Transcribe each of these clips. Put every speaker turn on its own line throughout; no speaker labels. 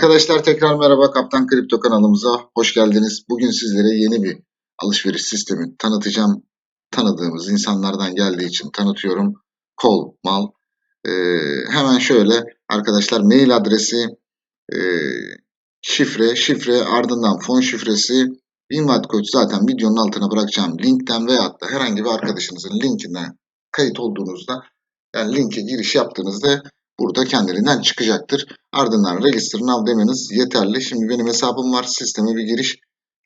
Arkadaşlar tekrar merhaba Kaptan Kripto kanalımıza hoş geldiniz. Bugün sizlere yeni bir alışveriş sistemi tanıtacağım. Tanıdığımız insanlardan geldiği için tanıtıyorum. Kol mal. Ee, hemen şöyle arkadaşlar mail adresi, e, şifre, şifre ardından fon şifresi, invite kod zaten videonun altına bırakacağım linkten veyahut da herhangi bir arkadaşınızın linkinden kayıt olduğunuzda yani linke giriş yaptığınızda burada kendiliğinden çıkacaktır. Ardından register now demeniz yeterli. Şimdi benim hesabım var. Sisteme bir giriş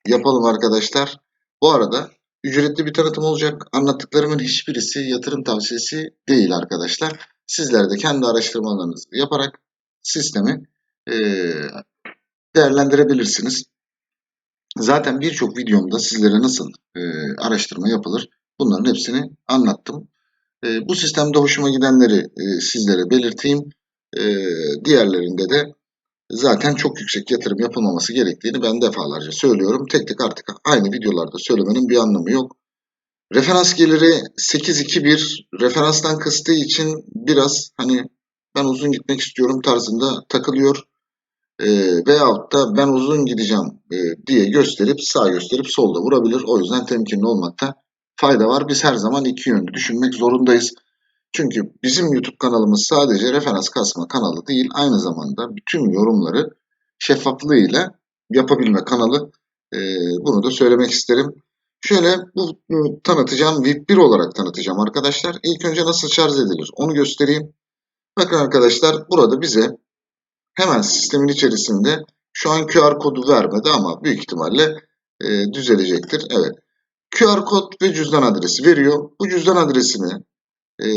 yapalım arkadaşlar. Bu arada ücretli bir tanıtım olacak. Anlattıklarımın hiçbirisi yatırım tavsiyesi değil arkadaşlar. Sizler de kendi araştırmalarınızı yaparak sistemi eee, değerlendirebilirsiniz. Zaten birçok videomda sizlere nasıl eee, araştırma yapılır bunların hepsini anlattım. E, bu sistemde hoşuma gidenleri e, sizlere belirteyim. E, diğerlerinde de zaten çok yüksek yatırım yapılmaması gerektiğini ben defalarca söylüyorum. Tek tek artık aynı videolarda söylemenin bir anlamı yok. Referans geliri 8-2-1 referanstan kıstığı için biraz hani ben uzun gitmek istiyorum tarzında takılıyor. E, veyahut da ben uzun gideceğim e, diye gösterip sağ gösterip solda vurabilir. O yüzden temkinli olmakta fayda var. Biz her zaman iki yönlü düşünmek zorundayız. Çünkü bizim YouTube kanalımız sadece referans kasma kanalı değil, aynı zamanda bütün yorumları şeffaflığıyla yapabilme kanalı. Ee, bunu da söylemek isterim. Şöyle bu tanıtacağım VIP 1 olarak tanıtacağım arkadaşlar. İlk önce nasıl şarj edilir onu göstereyim. Bakın arkadaşlar burada bize hemen sistemin içerisinde şu an QR kodu vermedi ama büyük ihtimalle e, düzelecektir. Evet. QR kod ve cüzdan adresi veriyor. Bu cüzdan adresini e,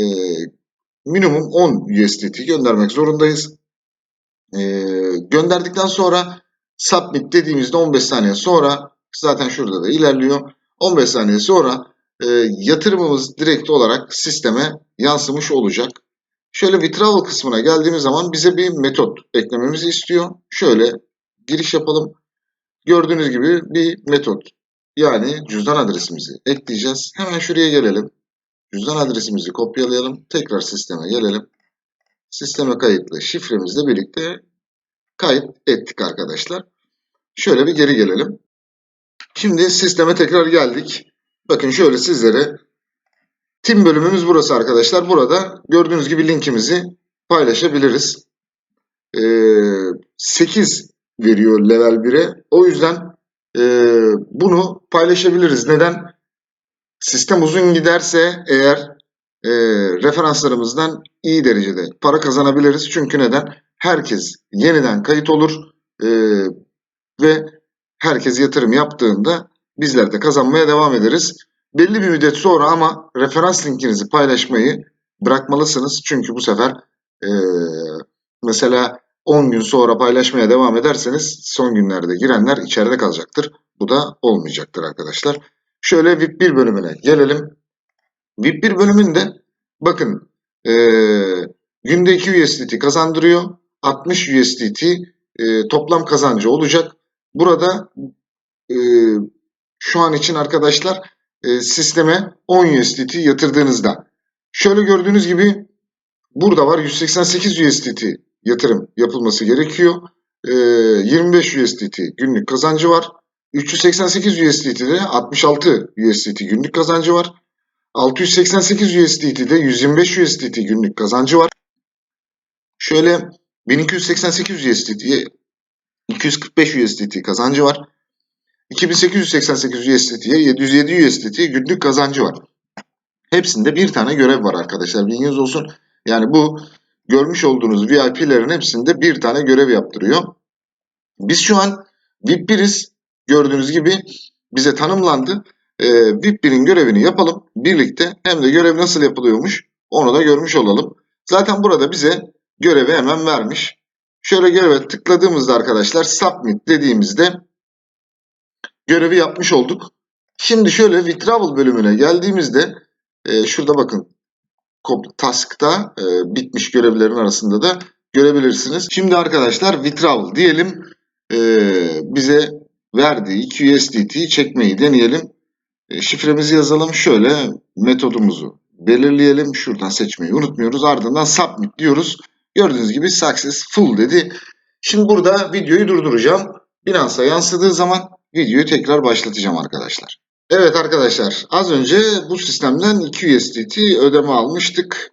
minimum 10 USDT göndermek zorundayız. E, gönderdikten sonra submit dediğimizde 15 saniye sonra zaten şurada da ilerliyor. 15 saniye sonra e, yatırımımız direkt olarak sisteme yansımış olacak. Şöyle withdrawal kısmına geldiğimiz zaman bize bir metot eklememizi istiyor. Şöyle giriş yapalım. Gördüğünüz gibi bir metot yani cüzdan adresimizi ekleyeceğiz. Hemen şuraya gelelim. Cüzdan adresimizi kopyalayalım. Tekrar sisteme gelelim. Sisteme kayıtlı şifremizle birlikte kayıt ettik arkadaşlar. Şöyle bir geri gelelim. Şimdi sisteme tekrar geldik. Bakın şöyle sizlere Tim bölümümüz burası arkadaşlar. Burada gördüğünüz gibi linkimizi paylaşabiliriz. Ee, 8 veriyor level 1'e. O yüzden e, bunu paylaşabiliriz. Neden? Sistem uzun giderse eğer e, referanslarımızdan iyi derecede para kazanabiliriz. Çünkü neden? Herkes yeniden kayıt olur e, ve herkes yatırım yaptığında bizler de kazanmaya devam ederiz. Belli bir müddet sonra ama referans linkinizi paylaşmayı bırakmalısınız. Çünkü bu sefer e, mesela 10 gün sonra paylaşmaya devam ederseniz son günlerde girenler içeride kalacaktır. Bu da olmayacaktır arkadaşlar. Şöyle VIP 1 bölümüne gelelim. VIP 1 bölümünde bakın e, günde 2 USDT kazandırıyor. 60 USDT e, toplam kazancı olacak. Burada e, şu an için arkadaşlar e, sisteme 10 USDT yatırdığınızda şöyle gördüğünüz gibi burada var 188 USDT yatırım yapılması gerekiyor. E, 25 USDT günlük kazancı var. 388 USDT'de 66 USDT günlük kazancı var. 688 USDT'de 125 USDT günlük kazancı var. Şöyle 1288 USDT'ye 245 USDT kazancı var. 2888 USDT'ye 707 USDT günlük kazancı var. Hepsinde bir tane görev var arkadaşlar. Bilginiz olsun. Yani bu görmüş olduğunuz VIP'lerin hepsinde bir tane görev yaptırıyor. Biz şu an VIP 1'iz. Gördüğünüz gibi bize tanımlandı. Ee, VIP 1'in görevini yapalım birlikte. Hem de görev nasıl yapılıyormuş onu da görmüş olalım. Zaten burada bize görevi hemen vermiş. Şöyle göreve tıkladığımızda arkadaşlar submit dediğimizde görevi yapmış olduk. Şimdi şöyle withdrawal bölümüne geldiğimizde e, şurada bakın task'ta e, bitmiş görevlerin arasında da görebilirsiniz. Şimdi arkadaşlar withdrawal diyelim. E, bize verdiği 2 USDT'yi çekmeyi deneyelim. E, şifremizi yazalım. Şöyle metodumuzu belirleyelim. Şuradan seçmeyi unutmuyoruz. Ardından submit diyoruz. Gördüğünüz gibi successful dedi. Şimdi burada videoyu durduracağım. Binance'a yansıdığı zaman videoyu tekrar başlatacağım arkadaşlar. Evet arkadaşlar az önce bu sistemden 2 USDT ödeme almıştık.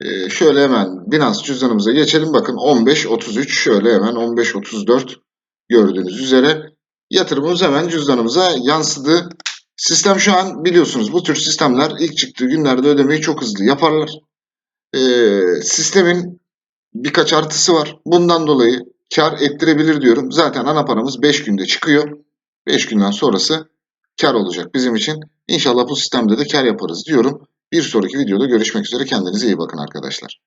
Ee, şöyle hemen Binance cüzdanımıza geçelim. Bakın 15.33 şöyle hemen 15.34 gördüğünüz üzere yatırımımız hemen cüzdanımıza yansıdı. Sistem şu an biliyorsunuz bu tür sistemler ilk çıktığı günlerde ödemeyi çok hızlı yaparlar. Ee, sistemin birkaç artısı var. Bundan dolayı kar ettirebilir diyorum. Zaten ana paramız 5 günde çıkıyor. 5 günden sonrası kar olacak bizim için. İnşallah bu sistemde de kar yaparız diyorum. Bir sonraki videoda görüşmek üzere. Kendinize iyi bakın arkadaşlar.